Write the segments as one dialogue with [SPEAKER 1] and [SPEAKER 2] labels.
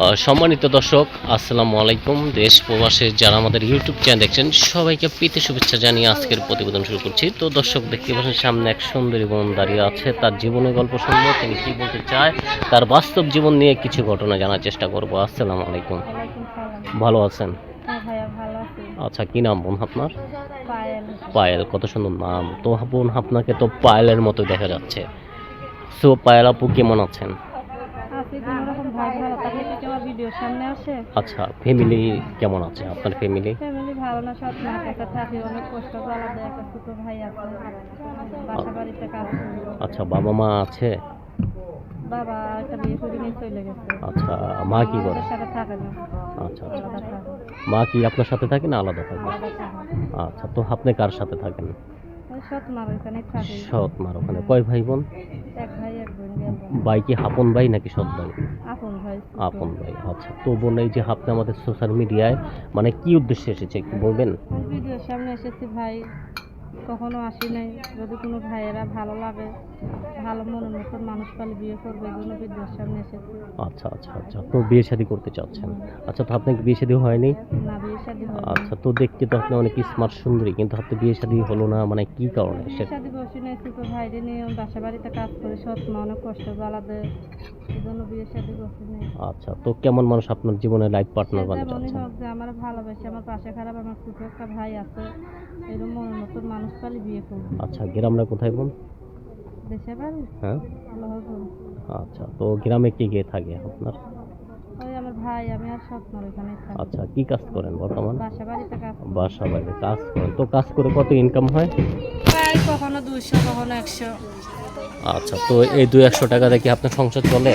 [SPEAKER 1] সম্মানিত দর্শক, আসসালামু আলাইকুম। দেশ প্রবাসে যারা আমাদের ইউটিউব চ্যানেল দেখছেন, সবাইকে প্রীতি শুভেচ্ছা জানিয়ে আজকের প্রতিবেদন শুরু করছি। তো দর্শক, দেখতে পাচ্ছেন, সামনে এক সুন্দরী বোন দাঁড়িয়ে আছে। তার জীবনের গল্প শুনব, তিনি কী বলতে চায়, তার বাস্তব জীবন নিয়ে কিছু ঘটনা জানার চেষ্টা করব। আসসালামু আলাইকুম। ভালো আছেন? আচ্ছা কি নাম বোন আপনার?
[SPEAKER 2] পায়েল।
[SPEAKER 1] কত সুন্দর নাম। তো বোন, আপনাকে তো পায়েলের মতো দেখা যাচ্ছে। সো, পায়েল আপু, কেমন আছেন?
[SPEAKER 2] আছি কোনো ভালো থাকলে কি আমার ভিডিওর সামনে আসে।
[SPEAKER 1] আচ্ছা ফ্যামিলি কেমন আছে? আপনার ফ্যামিলি
[SPEAKER 2] ফ্যামিলি ভালো না সব মার কাছে থাকি অনেক কষ্ট করে আলাদা একটা ছোট ভাই আছে। বাসা বাড়িতে কাজ
[SPEAKER 1] আচ্ছা বাবা মা আছে?
[SPEAKER 2] বাবা একটা বিয়ে করে নিয়ে চলে গেছে।
[SPEAKER 1] আচ্ছা মা কি করে?
[SPEAKER 2] সাথে থাকে না।
[SPEAKER 1] আচ্ছা আচ্ছা। মা কি আপনার সাথে থাকে না আলাদা থাকে? আচ্ছা তো আপনি কার সাথে থাকেন?
[SPEAKER 2] সৎ মার
[SPEAKER 1] ওখানে। কয় ভাই বোন।
[SPEAKER 2] ভাই
[SPEAKER 1] কি হাপন ভাই নাকি সৎ ভাই?
[SPEAKER 2] আপন ভাই
[SPEAKER 1] আপন ভাই আচ্ছা। তো বোন এই যে আপনি আমাদের সোশ্যাল মিডিয়ায় মানে কি উদ্দেশ্যে এসেছে একটু বলবেন?
[SPEAKER 2] ভিডিওর সামনে এসেছি ভাই কখনো আসি নাই। যদি কোনো ভাইয়েরা ভালো লাগে ভালো মনের মতন মানুষ পালে বিয়ে করবে এই জন্য ভিডিওর সামনে এসেছি।
[SPEAKER 1] আচ্ছা আচ্ছা আচ্ছা। তো বিয়ে শাদী করতে চাচ্ছেন। আচ্ছা তো আপনার কি বিয়ে শাদী হয়নি?
[SPEAKER 2] না
[SPEAKER 1] আচ্ছা তো দেখতে তো আপনি অনেক স্মার্ট সুন্দরী কিন্তু আপনার বিয়ে শাদী হলো না মানে কি কারণে?
[SPEAKER 2] বিয়ে শাদি বসে নাই ছোট ভাইরে নিয়ে বাসা বাড়িতে কাজ করে সৎ মা অনেক কষ্ট জ্বালাতে। এই জন্য বিয়ে শাদি বসে নেই।
[SPEAKER 1] আচ্ছা তো কেমন মানুষ আপনার জীবনে লাইফ পার্টনার বানাতে
[SPEAKER 2] মনে হোক যে আমার ভালোবাসে আমার পাশে খারাপ আমার ছোট একটা ভাই আছে এরকম মনের মতন মানুষ পালে বিয়ে করব।
[SPEAKER 1] আচ্ছা গ্রামটা কোথায় বোন
[SPEAKER 2] দেশে বাড়ি?
[SPEAKER 1] হ্যাঁ। আচ্ছা তো গ্রামে কে কে থাকে আপনার?
[SPEAKER 2] ভাই আমি আর স্বপ্নর ওখানে থাকি
[SPEAKER 1] আচ্ছা কি কাজ করেন বর্তমান?
[SPEAKER 2] বাসা বাড়িতে কাজ।
[SPEAKER 1] বাসা বাড়িতে কাজ করেন। তো কাজ করে কত ইনকাম হয়?
[SPEAKER 2] প্রায় কখনো দুইশো কখনো একশো।
[SPEAKER 1] আচ্ছা তো এই দুই একশো টাকা কি আপনার সংসার চলে?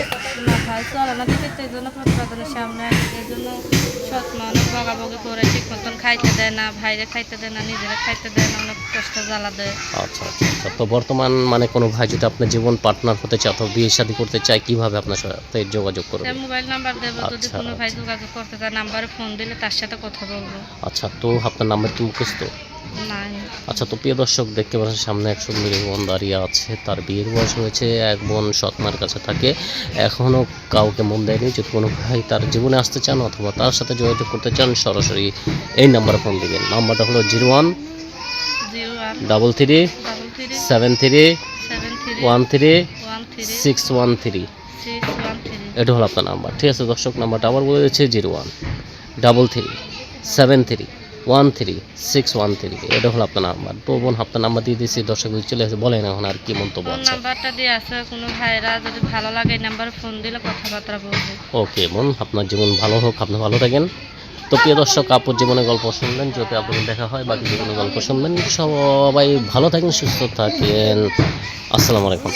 [SPEAKER 2] ভাই চলে না দিকে তো এই জন্য প্রতিবেদনের সামনে এই জন্য সৎ মানুষ বগাবগি করে ঠিক মতন খাইতে দেয় না ভাইরে খাইতে দেয় না নিজেরা খাইতে দেয় না অনেক কষ্ট জ্বালা দেয়।
[SPEAKER 1] আচ্ছা আচ্ছা আচ্ছা। তো বর্তমান মানে কোনো ভাই যদি আপনার জীবন পার্টনার হতে চায় অথবা বিয়ে শাদী করতে চায় কীভাবে আপনার সাথে যোগাযোগ করবে?
[SPEAKER 2] মোবাইল নাম্বার দেবো যদি
[SPEAKER 1] আচ্ছা,
[SPEAKER 2] কোনো ভাই। যোগাযোগ করতে নাম্বারে ফোন দিলে তার সাথে কথা বলব।
[SPEAKER 1] আচ্ছা তো আপনার নাম্বার কি মুখস্থ? আচ্ছা তো প্রিয় দর্শক দেখতে পাচ্ছেন সামনে এক সুন্দরী বোন দাঁড়িয়ে আছে। তার বিয়ের বয়স হয়েছে এক বোন সৎমার কাছে থাকে। এখনও কাউকে মন দেয়নি যদি কোনো ভাই তার জীবনে আসতে চান অথবা তার সাথে যোগাযোগ করতে চান সরাসরি এই নাম্বারে ফোন দিবেন। নাম্বারটা হলো zero one double three seven three one three. Six one three. এটা হলো আপনার নাম্বার। ঠিক আছে দর্শক নাম্বারটা আবার বলে দিচ্ছে zero one double three seven three. One three six one three এটা হলো আপনার নাম্বার তো বোন আপনার নাম্বার দিয়ে দিয়েছি দর্শক চলে এসে বলেন এখন আর কি মন্তব্য আছে।
[SPEAKER 2] নাম্বারটা দিয়ে আছে কোনো ভাইরা যদি ভালো লাগে এই নাম্বারে ফোন দিলে কথাবার্তা বলব।
[SPEAKER 1] ওকে বোন আপনার জীবন ভালো হোক আপনি ভালো থাকেন। তো প্রিয় দর্শক আপুর জীবনের গল্প শুনলেন যদি আপনাদের দেখা হয় বাকি জীবনে গল্প শুনবেন। সবাই ভালো থাকেন সুস্থ থাকেন। আসসালামু আলাইকুম